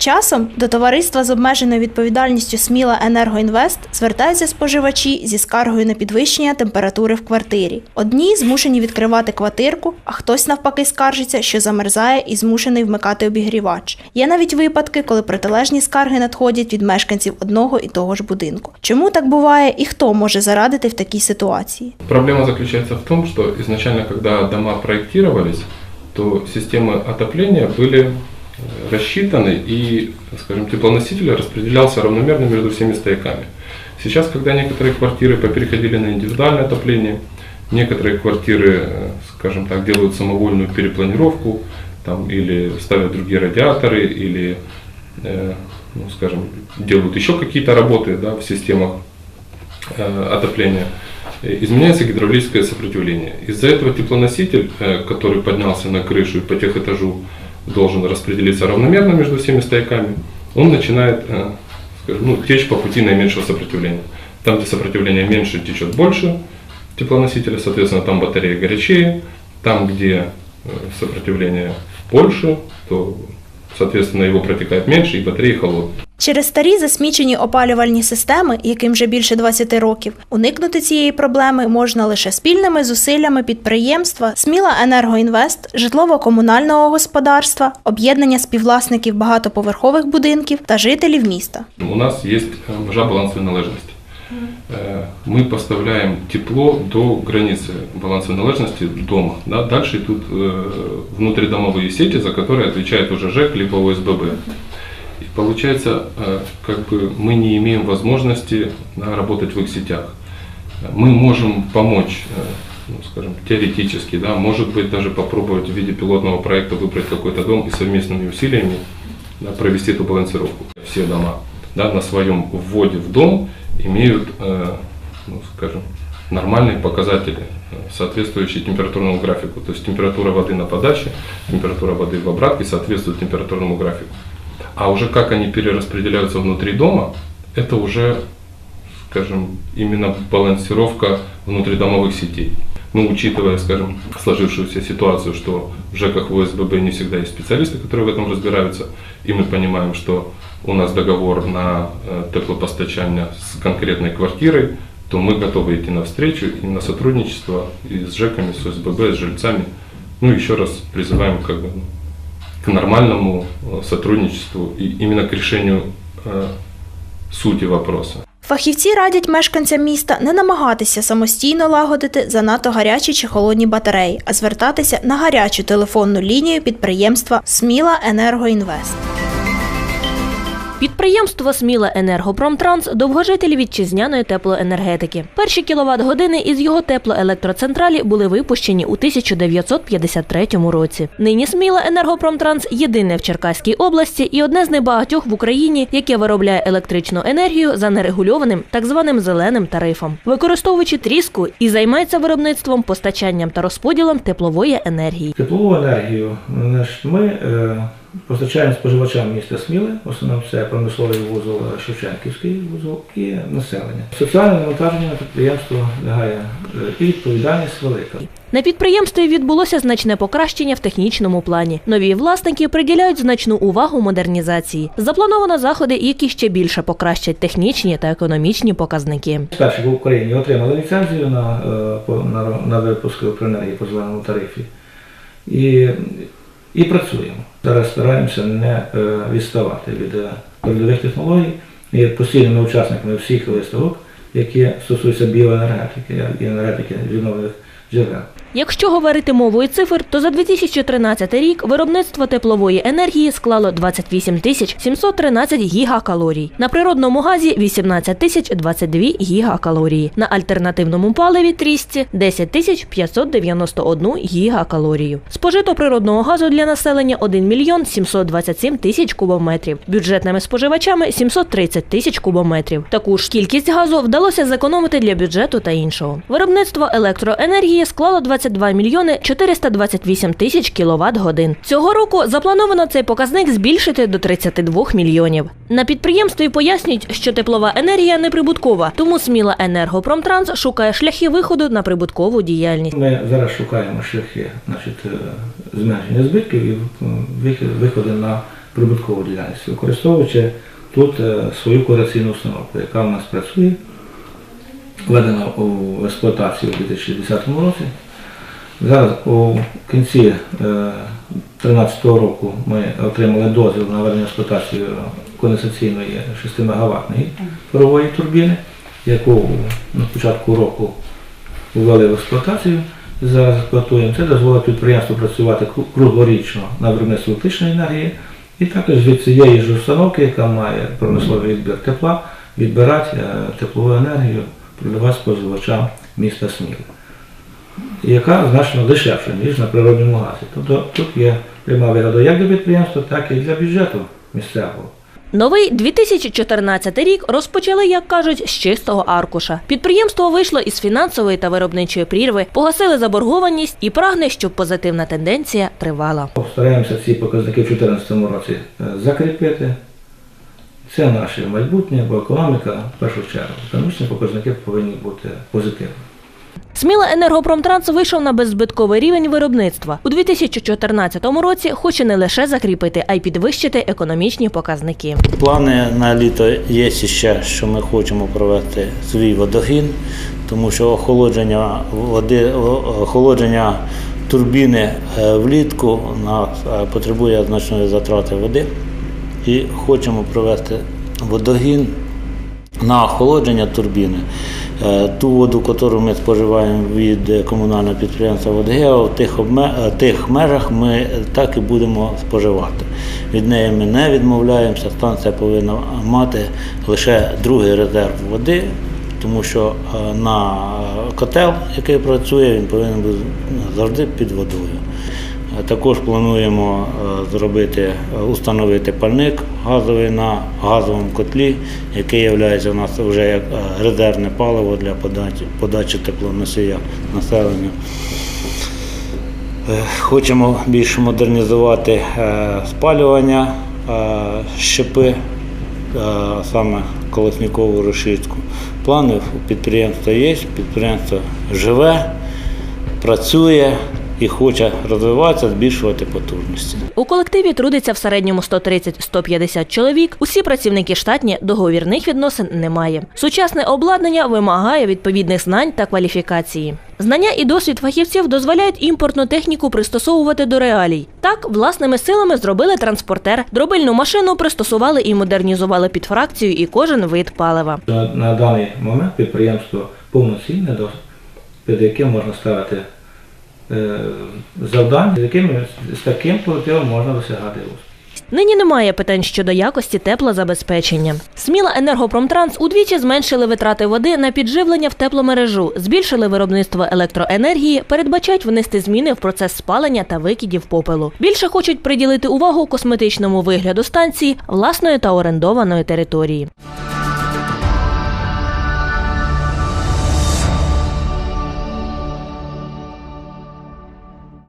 Часом до товариства з обмеженою відповідальністю Сміла Енергоінвест звертаються споживачі зі скаргою на підвищення температури в квартирі. Одні змушені відкривати квартирку, а хтось навпаки скаржиться, що замерзає і змушений вмикати обігрівач. Є навіть випадки, коли протилежні скарги надходять від мешканців одного і того ж будинку. Чому так буває і хто може зарадити в такій ситуації? Проблема заключается в том, что изначально, когда дома проектировались, то системы отопления были э, рассчитаны и, скажем, теплоноситель распределялся равномерно между всеми стояками. Сейчас, когда некоторые квартиры попереходили на индивидуальное отопление, некоторые квартиры, э, скажем так, делают самовольную перепланировку, там, или ставят другие радиаторы, или, э, ну, скажем, делают еще какие-то работы да, в системах э, отопления, э, изменяется гидравлическое сопротивление. Из-за этого теплоноситель, э, который поднялся на крышу и по техэтажу должен распределиться равномерно между всеми стояками, он начинает э, скажем, ну, течь по пути наименьшего сопротивления. Там, где сопротивление меньше, течет больше теплоносителя, соответственно, там батарея горячее. Там, где э, сопротивление больше, то, соответственно, его протекает меньше и батареи холодные. Через старі засмічені опалювальні системи, яким вже більше 20 років, уникнути цієї проблеми можна лише спільними зусиллями підприємства Сміла Енергоінвест, житлово-комунального господарства, об'єднання співвласників багатоповерхових будинків та жителів міста. У нас есть э, межа балансовой належности. Э, Мы поставляем тепло до границы балансовой належности дома. Да? Дальше идут э, внутридомовые сети, за которые отвечает уже ЖЭК либо ОСББ. И получается, э, как бы мы не имеем возможности да, работать в их сетях. Мы можем помочь, ну, скажем, теоретически, да, может быть, даже попробовать в виде пилотного проекта выбрать какой-то дом и совместными усилиями да, провести эту балансировку. Все дома да, на своем вводе в дом имеют, э, ну, скажем, нормальные показатели, э, соответствующие температурному графику. То есть температура воды на подаче, температура воды в обратке соответствует температурному графику. А уже как они перераспределяются внутри дома, это уже, скажем, именно балансировка внутридомовых сетей. Ну, учитывая, скажем, сложившуюся ситуацию, что в ЖЭКах в ОСББ не всегда есть специалисты, которые в этом разбираются, и мы понимаем, что у нас договор на э, теплопостачание с конкретной квартирой, то мы готовы идти навстречу и на сотрудничество и с ЖЭКами, с ОСББ, с жильцами. Ну, еще раз призываем как бы, ну, к нормальному э, сотрудничеству и именно к решению э, сути вопроса. Фахівці радять мешканцям міста не намагатися самостійно лагодити занадто гарячі чи холодні батареї, а звертатися на гарячу телефонну лінію підприємства Сміла Енергоінвест. Підприємство Сміла Енергопромтранс довгожитель вітчизняної теплоенергетики. Перші кіловат години із його теплоелектроцентралі були випущені у 1953 році. Нині Сміла Енергопромтранс єдине в Черкаській області і одне з небагатьох в Україні, яке виробляє електричну енергію за нерегульованим так званим зеленим тарифом, використовуючи тріску і займається виробництвом, постачанням та розподілом теплової енергії. Теплову енергію ми е, постачаємо споживачам міста Сміли, в основному це промисловий вузол Шевченківський вузол і населення. Соціальне навантаження на підприємство лягає е, і відповідальність велика. На підприємстві відбулося значне покращення в технічному плані. Нові власники приділяють значну увагу модернізації. Заплановано заходи, які ще більше покращать технічні та економічні показники. Перші в Україні отримали ліцензію на, е, на, на випуск електроенергії по зеленому тарифі. І, і працюємо. Зараз стараємося не е, відставати від е, передових технологій і постійними учасниками всіх виставок, які стосуються біоенергетики і енергетики відновлених джерел. Якщо говорити мовою цифр, то за 2013 рік виробництво теплової енергії склало 28 тисяч 713 гігакалорій. На природному газі 18 тисяч 22 гігакалорії. На альтернативному паливі трісці 10 тисяч 591 гігакалорію. Спожито природного газу для населення 1 мільйон 727 тисяч кубометрів. Бюджетними споживачами 730 тисяч кубометрів. Таку ж кількість газу вдалося зекономити для бюджету та іншого. Виробництво електроенергії склало 22 мільйони 428 тисяч кіловат годин. Цього року заплановано цей показник збільшити до 32 мільйонів. На підприємстві пояснюють, що теплова енергія неприбуткова, тому сміла енергопромтранс шукає шляхи виходу на прибуткову діяльність. Ми зараз шукаємо шляхи значить, е, зменшення збитків і вихід- виходу на прибуткову діяльність, використовуючи тут е, свою корекційну установку, яка в нас працює, введена у експлуатацію у 2010 році. Зараз у кінці 2013 року ми отримали дозвіл на введення в експлуатацію конденсаційної 6 мегаваттної парової турбіни, яку на початку року ввели в експлуатацію. Зараз експлуатуємо. Це дозволить підприємству працювати круглорічно на виробництві електричної енергії. І також від цієї ж установки, яка має промисловий відбір тепла, відбирати е, теплову енергію, продавати споживачам міста Сміли яка значно дешевша, ніж на природньому газі. Тобто тут є пряма вигода як для підприємства, так і для бюджету місцевого. Новий 2014 рік розпочали, як кажуть, з чистого аркуша. Підприємство вийшло із фінансової та виробничої прірви, погасили заборгованість і прагне, щоб позитивна тенденція тривала. Постараємося ці показники в 2014 році е, закріпити. Це наше майбутнє, бо економіка в першу чергу. Економічні показники повинні бути позитивними. Сміла енергопромтранс вийшов на беззбитковий рівень виробництва. У 2014 році хоче не лише закріпити, а й підвищити економічні показники. Плани на літо є ще, що ми хочемо провести свій водогін, тому що охолодження води, охолодження турбіни е, влітку у нас е, потребує значної затрати води. І хочемо провести водогін на охолодження турбіни. Е, Ту воду, яку ми споживаємо від е, комунального підприємства «Водгео», в тих, обме- е, тих межах ми так і будемо споживати. Від неї ми не відмовляємося, станція повинна мати лише другий резерв води, тому що на котел, який працює, він повинен бути завжди під водою. Е, Також плануємо е, зробити, е, установити пальник газовий на газовому котлі, який є у нас вже як резервне паливо для подачі, подачі теплоносія населенню. Хочемо більш модернізувати спалювання щепи, саме колосникову решітку. Плани у підприємства є, підприємство живе, працює і хоче розвиватися, збільшувати потужності. У колективі трудиться в середньому 130-150 чоловік. Усі працівники штатні, договірних відносин немає. Сучасне обладнання вимагає відповідних знань та кваліфікації. Знання і досвід фахівців дозволяють імпортну техніку пристосовувати до реалій. Так, власними силами зробили транспортер, дробильну машину пристосували і модернізували під фракцію і кожен вид палива. На, на даний момент підприємство повноцінне, під яким можна ставити е, завдання, з, якими, з таким колективом можна досягати успіху. Нині немає питань щодо якості теплозабезпечення. Сміла енергопромтранс удвічі зменшили витрати води на підживлення в тепломережу, збільшили виробництво електроенергії, передбачають внести зміни в процес спалення та викидів попелу. Більше хочуть приділити увагу косметичному вигляду станції, власної та орендованої території.